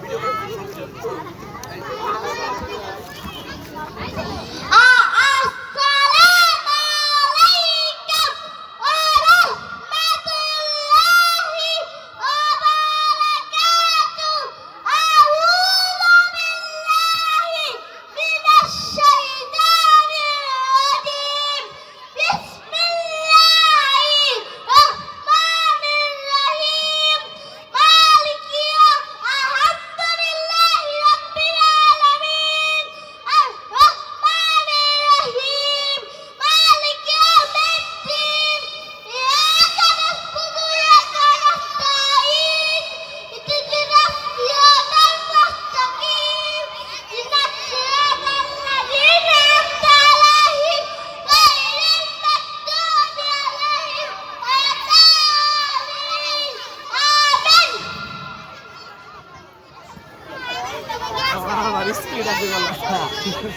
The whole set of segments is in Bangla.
ভিডিও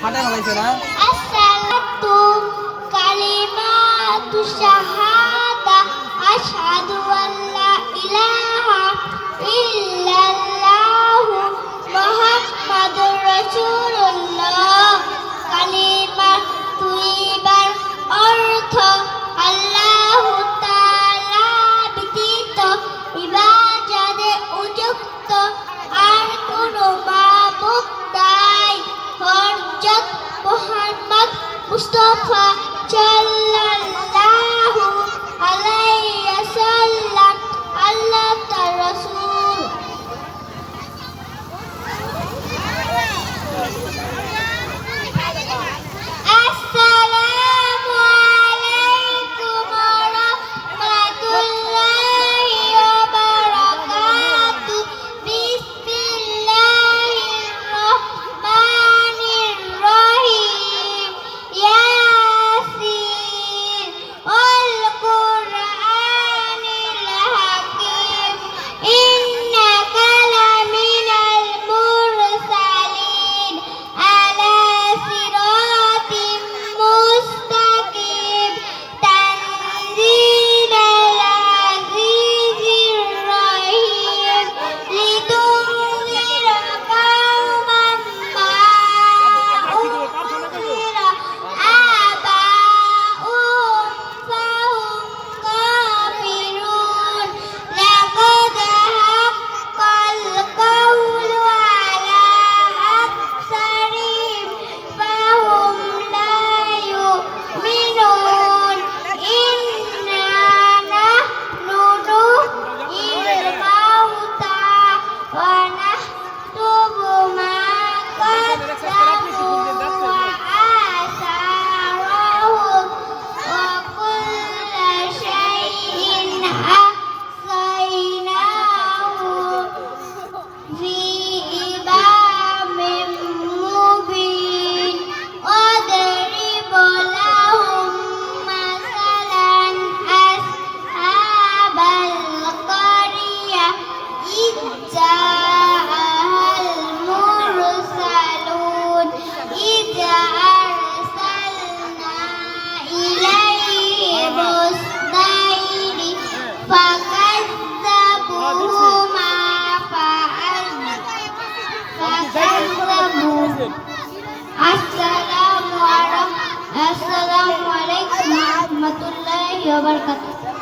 ফাটা ফেলাইছে না? আসসালাতু কালিমাতু শাহাদা আশহাদু Mustafa Jalla. রহমতুল্লাহি ওয়া